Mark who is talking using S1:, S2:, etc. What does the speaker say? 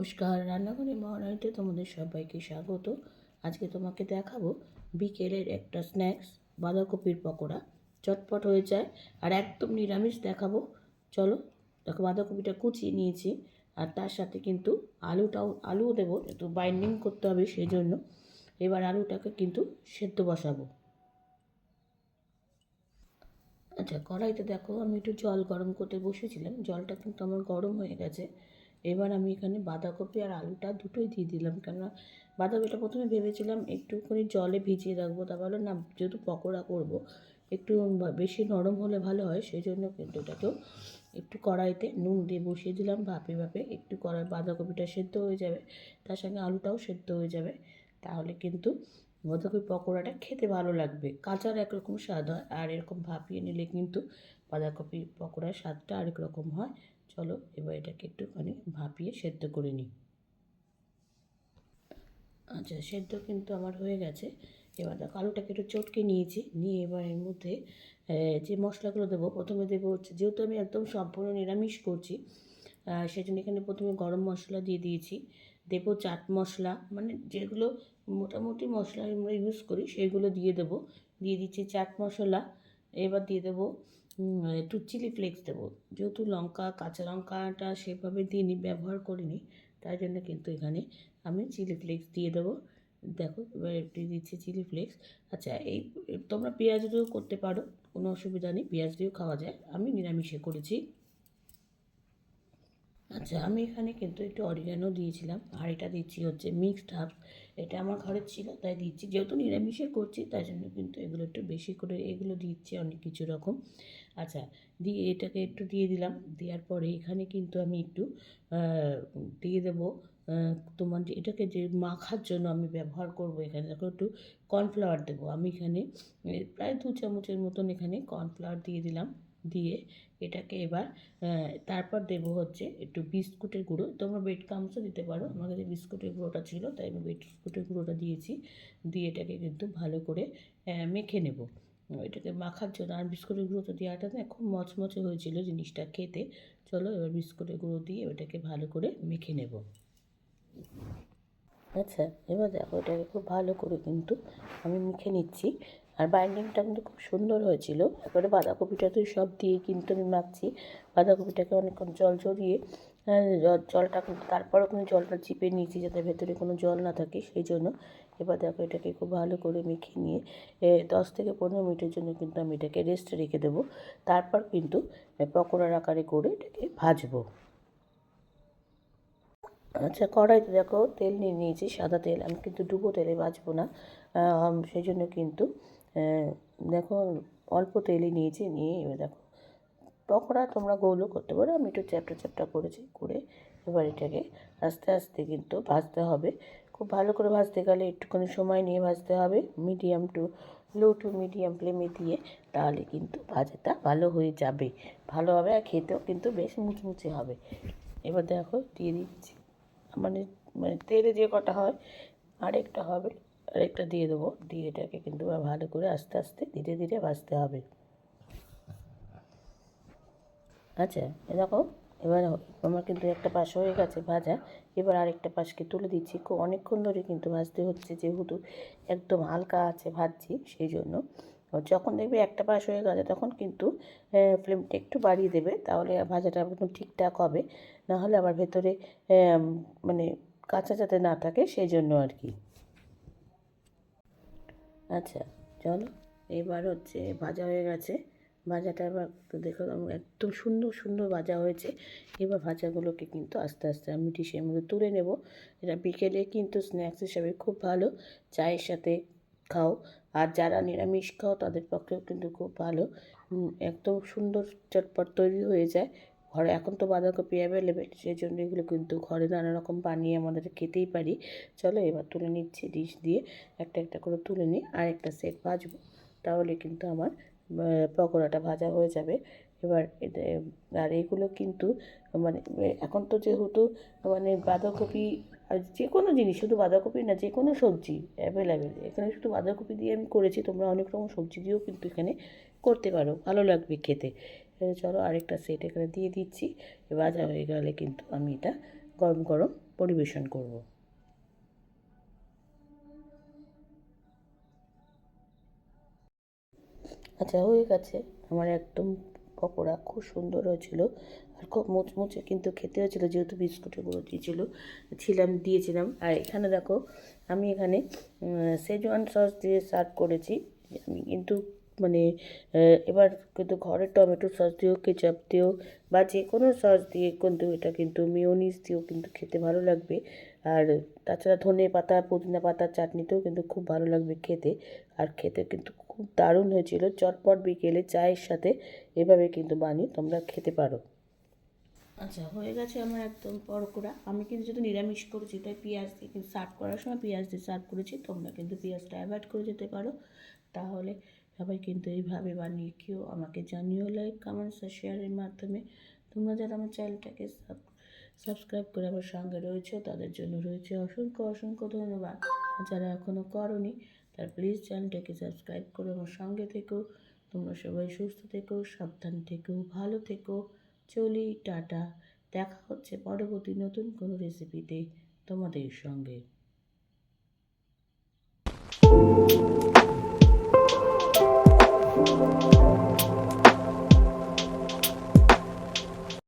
S1: নমস্কার। রান্নাঘরে মহারানিতে তোমাদের সবাইকে স্বাগত। আজকে তোমাকে দেখাবো বিকেলের একটা স্ন্যাক্স বাঁধাকপির পকোড়া। চটপট হয়ে যায় আর একদম নিরামিষ দেখাবো। চলো, দেখো বাঁধাকপিটা কুচিয়ে নিয়েছি আর তার সাথে কিন্তু আলুটাও, আলুও দেবো, একটু বাইন্ডিং করতে হবে সেই জন্য এবার আলুটাকে কিন্তু সেদ্ধ বসাবো। আচ্ছা কড়াইতে দেখো আমি একটু জল গরম করতে বসেছিলাম। জলটা কিন্তু আমার গরম হয়ে গেছে। এবার আমি এখানে বাঁধাকপি আর আলুটা দুটোই দিয়ে দিলাম। কেননা বাঁধাকপিটা প্রথমে ভেবেছিলাম একটুখানি জলে ভিজিয়ে রাখব। তা বলে না, যেহেতু পকোড়া করব, একটু বেশি নরম হলে ভালো হয়। সেই জন্য কিন্তু এটাকেও একটু কড়াইতে নুন দিয়ে বসিয়ে দিলাম। ভাপে ভাপে একটু কড়াই বাঁধাকপিটা সেদ্ধ হয়ে যাবে, তার সঙ্গে আলুটাও সেদ্ধ হয়ে যাবে। তাহলে কিন্তু বাঁধাকপি পকোড়াটা খেতে ভালো লাগবে। কাঁচার একরকম স্বাদ হয়, আর এরকম ভাপিয়ে নিলে কিন্তু বাঁধাকপি পকোড়ার স্বাদটা আরেক রকম হয়। চলো, এবার এটাকে একটুখানি ভাপিয়ে সেদ্ধ করে নিই। আচ্ছা সেদ্ধ কিন্তু আমার হয়ে গেছে। এবার দেখো, আলুটাকে একটু চটকে নিয়েছি। নিয়ে এবার এর মধ্যে যে মশলাগুলো দেবো, প্রথমে দেবো হচ্ছে, যেহেতু আমি একদম সম্পূর্ণ নিরামিষ করছি সেই জন্য এখানে প্রথমে গরম মশলা দিয়ে দিয়েছি। দেবো চাট মশলা মানে যেগুলো মোটামুটি মশলা আমরা ইউজ করি, সেগুলো দিয়ে দেবো। দিয়ে দিচ্ছি চাট মশলা, এবার দিয়ে দেবো একটু চিলি ফ্লেক্স দেবো। যেহেতু লঙ্কা, কাঁচা লঙ্কাটা সেভাবে দিইনি, ব্যবহার করিনি, তাই জন্য কিন্তু এখানে আমি চিলি ফ্লেক্স দিয়ে দেবো। দেখো, এবার একটু দিচ্ছি চিলি ফ্লেক্স আচ্ছা এই, তোমরা পেঁয়াজ দিয়েও করতে পারো, কোনো অসুবিধা নেই, পেঁয়াজ দিয়েও খাওয়া যায়। আমি নিরামিষে করেছি। আচ্ছা আমি এখানে কিন্তু একটু অরিগানো দিয়েছিলাম। আর এটা দিচ্ছি হচ্ছে মিক্সড হাফ এটা আমার ঘরে ছিল, তাই দিচ্ছি। যেহেতু নিরামিষে করছি, তাই জন্য কিন্তু এগুলো একটু বেশি করে, এগুলো দিচ্ছি অনেক কিছু রকম। আচ্ছা দিয়ে এটাকে একটু দিয়ে দিলাম। দেওয়ার পরে এখানে কিন্তু আমি একটু দিয়ে দেবো তোমার যে, এটাকে যে মাখার জন্য আমি ব্যবহার করব এখানে, দেখো একটু কর্নফ্লাওয়ার দেবো। আমি এখানে প্রায় দু চামচের মতন এখানে কর্নফ্লাওয়ার দিয়ে দিলাম। দিয়ে এটাকে এবার তারপর দেব হচ্ছে একটু বিস্কুটের গুঁড়ো। তোমরা বেড কামসও দিতে পারো। আমার কাছে বিস্কুটের গুঁড়োটা ছিল, তাই আমি বিস্কুটের গুঁড়োটা দিয়েছি। দিয়ে এটাকে কিন্তু ভালো করে মেখে নেব। এটাকে মাখার জন্য, আর বিস্কুটের গুঁড়ো তো দেওয়াটা না, খুব মচমচে হয়েছিল জিনিসটা খেতে। চলো এবার বিস্কুটের গুঁড়ো দিয়ে ওটাকে ভালো করে মেখে নেব। আচ্ছা এবার দেখো এটাকে খুব ভালো করে কিন্তু আমি মেখে নিচ্ছি। আর বাইন্ডিংটা কিন্তু খুব সুন্দর হয়েছিল। এবারে বাঁধাকপিটা তো সব দিয়ে কিন্তু আমি মাখছি। বাঁধাকপিটাকে অনেকক্ষণ জল ঝরিয়ে জলটা কিন্তু তারপরও কিন্তু জলটা চিপে নিয়েছি যাতে ভেতরে কোনো জল না থাকে, সেই জন্য। এবার দেখো এটাকে খুব ভালো করে মেখে নিয়ে দশ থেকে পনেরো মিনিটের জন্য কিন্তু আমি এটাকে রেস্টে রেখে দেবো। তারপর কিন্তু পকোড়ার আকারে করে এটাকে ভাজবো। আচ্ছা কড়াইতে দেখো তেল নিয়ে নিয়েছি, সাদা তেল। আমি কিন্তু ডুবো তেলে ভাজবো না সেই জন্য কিন্তু দেখো অল্প তেলই নিয়েছি, নিয়ে এবার দেখো। পকোড়া তোমরা গোলও করতে পারো, আমি একটু চ্যাপটা চ্যাপটা করেছি, করে এবার এটাকে আস্তে আস্তে কিন্তু ভাজতে হবে। খুব ভালো করে ভাজতে গেলে একটুখানি সময় নিয়ে ভাজতে হবে medium to low to medium ফ্লেমে দিয়ে তাহলে কিন্তু ভাজাটা ভালো হয়ে যাবে। ভালো হবে আর খেতেও কিন্তু বেশ মুচমুচে হবে। এবার দেখো দিয়ে দিচ্ছি। মানে মানে তেলে যে কটা হয়, আরেকটা হবে। আরেকটা দিয়ে দেবো। দিয়ে এটাকে কিন্তু ভালো করে আস্তে আস্তে, ধীরে ধীরে ভাজতে হবে। আচ্ছা এ দেখো, এবার আমার কিন্তু একটা পাশ হয়ে গেছে ভাজা। এবার আরেকটা পাশকে তুলে দিচ্ছি। খুব অনেকক্ষণ ধরে কিন্তু ভাজতে হচ্ছে, যেহেতু একদম হালকা আছে ভাজছি, সেই জন্য। যখন দেখবে একটা পাশ হয়ে গেছে, তখন কিন্তু ফ্লেমটা একটু বাড়িয়ে দেবে, তাহলে ভাজাটা একদম ঠিকঠাক হবে। নাহলে আবার ভেতরে মানে কাঁচা যাতে না থাকে, সেই জন্য আর কি। আচ্ছা চলো। এবার হচ্ছে ভাজা হয়ে গেছে। ভাজাটা এবার দেখো একদম সুন্দর সুন্দর ভাজা হয়েছে। এবার ভাজাগুলোকে কিন্তু আস্তে আস্তে আমি ডিশের মধ্যে তুলে নেব। এটা বিকেলে কিন্তু স্ন্যাক্স হিসাবে খুব ভালো। চায়ের সাথে খাও। আর যারা নিরামিষ খাও, তাদের পক্ষেও কিন্তু খুব ভালো। একদম সুন্দর চটপট তৈরি হয়ে যায়। ঘরে এখন তো বাঁধাকপি অ্যাভেলেবেল সেই জন্য এগুলো কিন্তু ঘরে নানা রকম বানিয়ে আমাদের খেতেই পারি। চলো এবার তুলে নিচ্ছি ডিশ দিয়ে, একটা একটা করে তুলে নিই, আর একটা সেট ভাজবো। তাহলে কিন্তু আমার পকোড়াটা ভাজা হয়ে যাবে। এবার আর এগুলো কিন্তু মানে এখন তো যেহেতু মানে বাঁধাকপি আর যে কোনো জিনিস, শুধু বাঁধাকপি না যে কোনো সবজি অ্যাভেলেবেল এখানে শুধু বাঁধাকপি দিয়ে আমি করেছি, তোমরা অনেক রকম সবজি দিয়েও কিন্তু এখানে করতে পারো, ভালো লাগবে খেতে। চলো আরেকটা সেট এখানে দিয়ে দিচ্ছি। ভাজা হয়ে গেলে কিন্তু আমি এটা গরম গরম পরিবেশন করব। আচ্ছা হয়ে গেছে। আমার একদম পকোড়া খুব সুন্দর হয়েছিল আর খুব মুচমুচে কিন্তু খেতে হয়েছিল যেহেতু বিস্কুটের গুঁড়ো দিয়েছিল, ছিলাম, দিয়েছিলাম। আর এখানে দেখো, আমি এখানে সেজওয়ান সস দিয়ে সার্ভ করেছি। আমি কিন্তু মানে এবার কিন্তু ঘরের টমেটো সস দিয়েও কেচাপ দিয়েও বা যে কোনো সস দিয়ে কিন্তু এটা কিন্তু মিওনিস দিয়েও কিন্তু খেতে ভালো লাগবে। আর তাছাড়া ধনে পাতা, পুদিনা পাতার চাটনিতেও কিন্তু খুব ভালো লাগবে খেতে। আর খেতে কিন্তু খুব দারুণ হয়েছিল। চটপট বিকেলে চায়ের সাথে এভাবে কিন্তু বানিয়ে তোমরা খেতে পারো। আচ্ছা হয়ে গেছে আমার একদম পরোটা আমি কিন্তু যেহেতু নিরামিষ করেছি, তাই পেঁয়াজ দিয়ে কিন্তু সার্ভ করার সময় পেঁয়াজ দিয়ে সার্ভ করেছি। তোমরা কিন্তু পেঁয়াজটা অ্যাভয়েড করে যেতে পারো। তাহলে সবাই কিন্তু এইভাবে বানিয়ে খেয়েও আমাকে জানিও লাইক কমেন্টস আর শেয়ারের মাধ্যমে। তোমরা যারা আমার চ্যানেলটাকে সাবস্ক্রাইব করে আমার সঙ্গে রয়েছে, তাদের জন্য রয়েছে অসংখ্য অসংখ্য ধন্যবাদ। যারা এখনও করনি, তার প্লিজ চ্যানেলটাকে সাবস্ক্রাইব করে আমার সঙ্গে থেকো। তোমরা সবাই সুস্থ থেকো, সাবধান থেকো, ভালো থেকো। চলি, টাটা। দেখা হচ্ছে পরবর্তী নতুন কোনো রেসিপিতে তোমাদের সঙ্গে।